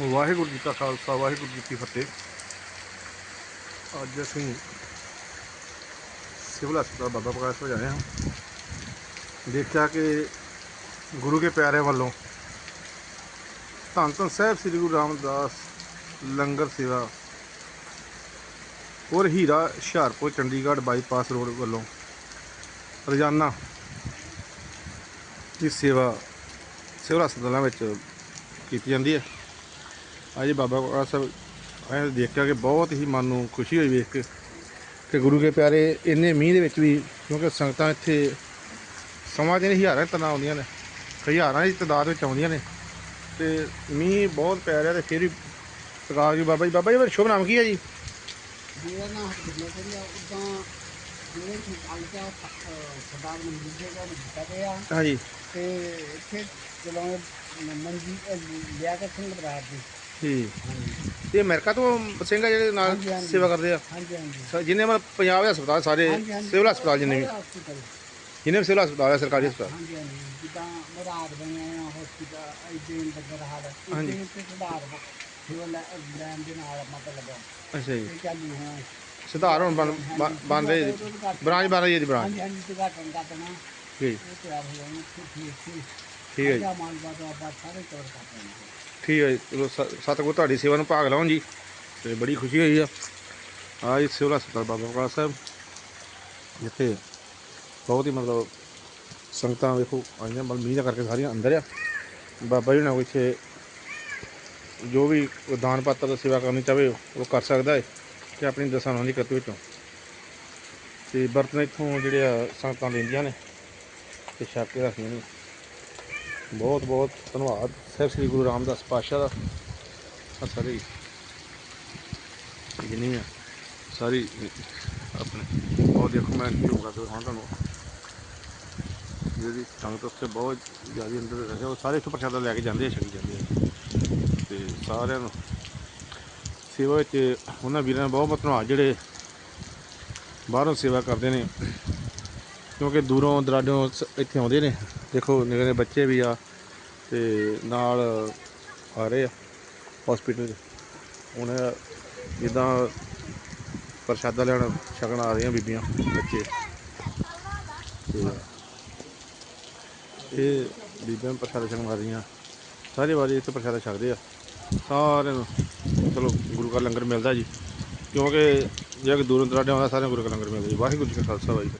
ਵਾਹਿਗੁਰੂ ਜੀ ਕਾ ਖਾਲਸਾ, ਵਾਹਿਗੁਰੂ ਜੀ ਕੀ ਫਤਿਹ। ਅੱਜ ਅਸੀਂ ਸਿਵਲ ਹਸਪਤਾਲ ਬਾਬਾ ਪ੍ਰਕਾਸ਼ ਤੋਂ ਆਏ ਹਾਂ। ਦੇਖਿਆ ਕਿ ਗੁਰੂ ਕੇ ਪਿਆਰੇ ਵੱਲੋਂ ਧੰਨ ਧੰਨ ਸਾਹਿਬ ਸ੍ਰੀ ਗੁਰੂ ਰਾਮਦਾਸ ਲੰਗਰ ਸੇਵਾ ਔਰ ਹੀਰਾ ਹੁਸ਼ਿਆਰਪੁਰ, ਚੰਡੀਗੜ੍ਹ ਬਾਈਪਾਸ ਰੋਡ ਵੱਲੋਂ ਰੋਜ਼ਾਨਾ ਦੀ ਸੇਵਾ ਸਿਵਲ ਹਸਪਤਾਲਾਂ ਵਿੱਚ ਕੀਤੀ ਜਾਂਦੀ ਹੈ। ਅੱਜ ਬਾਬਾ ਪ੍ਰਕਾਸ਼ ਸਾਹਿਬ ਆਏ ਦੇਖਿਆ ਕਿ ਬਹੁਤ ਹੀ ਮਨ ਨੂੰ ਖੁਸ਼ੀ ਹੋਈ ਵੇਖ ਕੇ ਕਿ ਗੁਰੂ ਕੇ ਪਿਆਰੇ ਇੰਨੇ ਮੀਂਹ ਦੇ ਵਿੱਚ ਵੀ ਕਿਉਂਕਿ ਸੰਗਤਾਂ ਇੱਥੇ ਸਮਾਂ ਦੇ ਹਜ਼ਾਰਾਂ ਤਨਾ ਆਉਂਦੀਆਂ ਨੇ ਹਜ਼ਾਰਾਂ ਦੀ ਤਾਦਾਦ ਵਿੱਚ ਆਉਂਦੀਆਂ ਨੇ ਤੇ ਮੀਂਹ ਬਹੁਤ ਪੈ ਰਿਹਾ ਤੇ ਫਿਰ ਵੀ ਪ੍ਰਕਾਸ਼ ਜੀ ਬਾਬਾ ਜੀ ਬਾਬਾ ਜੀ ਦਾ ਸ਼ੁਭ ਨਾਮ ਕੀ ਹੈ ਜੀ? ਮੇਰਾ ਨਾਮ ਹਰਜਿੰਦਰ ਸਿੰਘ ਆ ਉਦਾਂ ਜਿਹੜੇ ਸੰਤਾਲ ਦਾ ਸਰਦਾਰ ਮਨਜੀਤ ਸਿੰਘ ਦਾ ਦਿੱਤਾ ਗਿਆ। ਹਾਂਜੀ। ਤੇ ਇੱਥੇ ਮਨਜੀਤ ਅਹ ਲਿਆ ਕੇ ਸਿੰਘ ਬਰਾੜ ਦੀ ਜੀ ਹਾਂਜੀ ਤੇ ਅਮਰੀਕਾ ਤੋਂ ਸਿੰਘ ਆ ਜਿਹੜੇ ਨਾਲ ਹਾਂਜੀ, ਹਾਂਜੀ। ਸੇਵਾ ਕਰਦੇ ਆ। ਹਾਂਜੀ ਹਾਂਜੀ। ਸ- ਜਿੰਨੇ ਮਤਲਬ ਪੰਜਾਬ ਦੇ ਹਸਪਤਾਲ ਸਾਰੇ ਹਾਂਜੀ, ਹਾਂਜੀ। ਸਿਵਲ ਹਸਪਤਾਲ ਜਿੰਨੇ ਵੀ। ਹਸਪੀਟਲ ਜਿੰਨੇ ਵੀ ਸਿਵਲ ਹਸਪਤਾਲ ਹੈ ਸਰਕਾਰੀ ਹਸਪਤਾਲ। ਹਾਂਜੀ ਹਾਂਜੀ। ਜਿੱਦਾਂ ਮਰਾਦ ਬਣਿਆ ਆ ਹਸਪੀਟਲ ਇਦਾਂ ਲੱਗਰ ਹਾਲ ਹਾਂਜੀ। ਇਦਾਂ ਤੇ ਸੁਧਾਰ ਸਿਵਲ ਲੈਣ ਦੇ ਨਾਲ ਮਤਲਬ ਅੱਛਾ ਜੀ। ਇਹ ਚੱਲੂ ਹਾਂ ਸੁਧਾਰ ਹੁਣ ਬਣ ਬਣ- ਬਣ ਰਹੇ ਜੀ ਬ੍ਰਾਂਚ ਬਣ ਰਹੀ ਹੈ ਜੀ ਬ੍ਰਾਂਚ। ਹਾਂਜੀ ਹਾਂਜੀ ਤੇ ਘਟਣ ਦਾ ਪਣਾ ਜੀ ਉਹ ਤਿਆਰ ਹੋ ਜਾਣੀ। ਠੀਕ ਠੀਕ ਠੀਕ। ਠੀਕ ਹੈ ਜੀ। ਅੱਛਾ ਮਾਲ ਬਾਦ ਆਪਾਂ ਸਾਰੇ ਕਵਰ ਕਰ ਪਾਉਂਗੇ ਠੀਕ ਹੈ ਜੀ। ਚਲੋ ਸ- ਸਤਿਗੁਰ ਤੁਹਾਡੀ ਸੇਵਾ ਨੂੰ ਭਾਗ ਲਾਉਣ ਜੀ। ਤੇ ਬੜੀ ਖੁਸ਼ੀ ਹੋਈ ਆ। ਆ ਜੀ ਸਿਵਲ ਹਸਪਤਾਲ ਬਾਬਾ ਪ੍ਰਕਾਸ਼ ਸਾਹਿਬ। ਜਿੱਥੇ ਬਹੁਤ ਹੀ ਮਤਲਬ ਸੰਗਤਾਂ ਵੇਖੋ, ਆਈਆਂ, ਮਤਲਬ ਮੀਂਹ ਦਾ ਕਰਕੇ ਸਾਰੀਆਂ ਅੰਦਰ ਆ। ਬਾਬਾ ਜੀ ਨਾਲ ਇੱਥੇ ਜੋ ਵੀ ਦਾਨ ਪਾਤਰ ਦੀ ਸੇਵਾ ਕਰਨੀ ਚਾਹੇ ਉਹ ਕਰ ਸਕਦਾ ਹੈ ਤੇ ਆਪਣੀ ਦਸਾਂ ਦੀ ਕਰਤ ਵਿੱਚੋਂ। ਤੇ ਬਰਤਨ ਇੱਥੋਂ ਜਿਹੜੇ ਆ ਸੰਗਤਾਂ ਲੈਂਦੀਆਂ ਨੇ, ਤੇ ਛੱਕ ਕੇ ਰੱਖਦੀਆਂ ਨੇ। ਬਹੁਤ ਬਹੁਤ ਧੰਨਵਾਦ। ਸਾਹਿਬ ਸ੍ਰੀ ਗੁਰੂ ਰਾਮਦਾਸ ਪਾਤਸ਼ਾਹ ਦਾ। ਆਹ ਸਾਰੇ ਜਿੰਨੀ ਆ, ਸਾਰੀ ਆਪਣੇ ਉਹ ਦੇਖੋ, ਮੈਂ ਸ਼ੁਰੂ ਕਰ ਦਿੰਦਾ ਹਾਂ ਤੁਹਾਨੂੰ। ਜਿਹੜੀ ਸੰਗਤ ਉੱਥੇ ਬਹੁਤ ਜ਼ਿਆਦਾ ਅੰਦਰ ਰਹੇ ਉਹ ਸਾਰੇ ਇੱਥੋਂ ਪ੍ਰਸ਼ਾਦਾ ਲੈ ਕੇ ਜਾਂਦੇ ਆ, ਛਕੀ ਜਾਂਦੇ ਆ। ਤੇ ਸਾਰਿਆਂ ਨੂੰ ਸੇਵਾ ਵਿੱਚ ਉਹਨਾਂ ਵੀਰਾਂ ਦਾ ਬਹੁਤ ਬਹੁਤ ਧੰਨਵਾਦ, ਜਿਹੜੇ ਬਾਹਰੋਂ ਸੇਵਾ ਕਰਦੇ ਨੇ। ਕਿਉਂਕਿ ਦੂਰੋਂ ਦਰਾਡੋਂ ਸ- ਇੱਥੇ ਆਉਂਦੇ ਨੇ। ਦੇਖੋ ਨਿੱਕੇ ਨਿੱਕੇ ਬੱਚੇ ਵੀ ਆ ਤੇ ਨਾਲ ਆ ਰਹੇ ਆ ਹਸਪੀਟਲ 'ਚ। ਹੁਣ ਜਿੱਦਾਂ ਪ੍ਰਸ਼ਾਦਾ ਲੈਣ ਛਕਣ ਆ ਰਹੀਆਂ ਬੀਬੀਆਂ, ਬੱਚੇ। ਤੇ ਇਹ ਬੀਬੀਆਂ ਪ੍ਰਸ਼ਾਦਾ ਛਕਣ ਆ ਰਹੀਆਂ। ਸਾਰੇ ਵਾਰੀ ਇੱਥੇ ਪ੍ਰਸ਼ਾਦਾ ਛਕਦੇ ਆ। ਸਾਰਿਆਂ ਨੂੰ ਚਲੋ, ਗੁਰੂ ਘਰ ਲੰਗਰ ਮਿਲਦਾ ਜੀ। ਕਿਉਂਕਿ ਜੇ ਦੂਰੋਂ ਦਰਾਡੇ ਆਉਂਦਾ, ਸਾਰਿਆਂ ਨੂੰ ਗੁਰੂ ਕਾ ਲੰਗਰ ਮਿਲਦਾ ਜੀ। ਵਾਹਿਗੁਰੂ ਜੀ ਕਾ ਖਾਲਸਾ, ਵਾਹਿਗੁਰੂ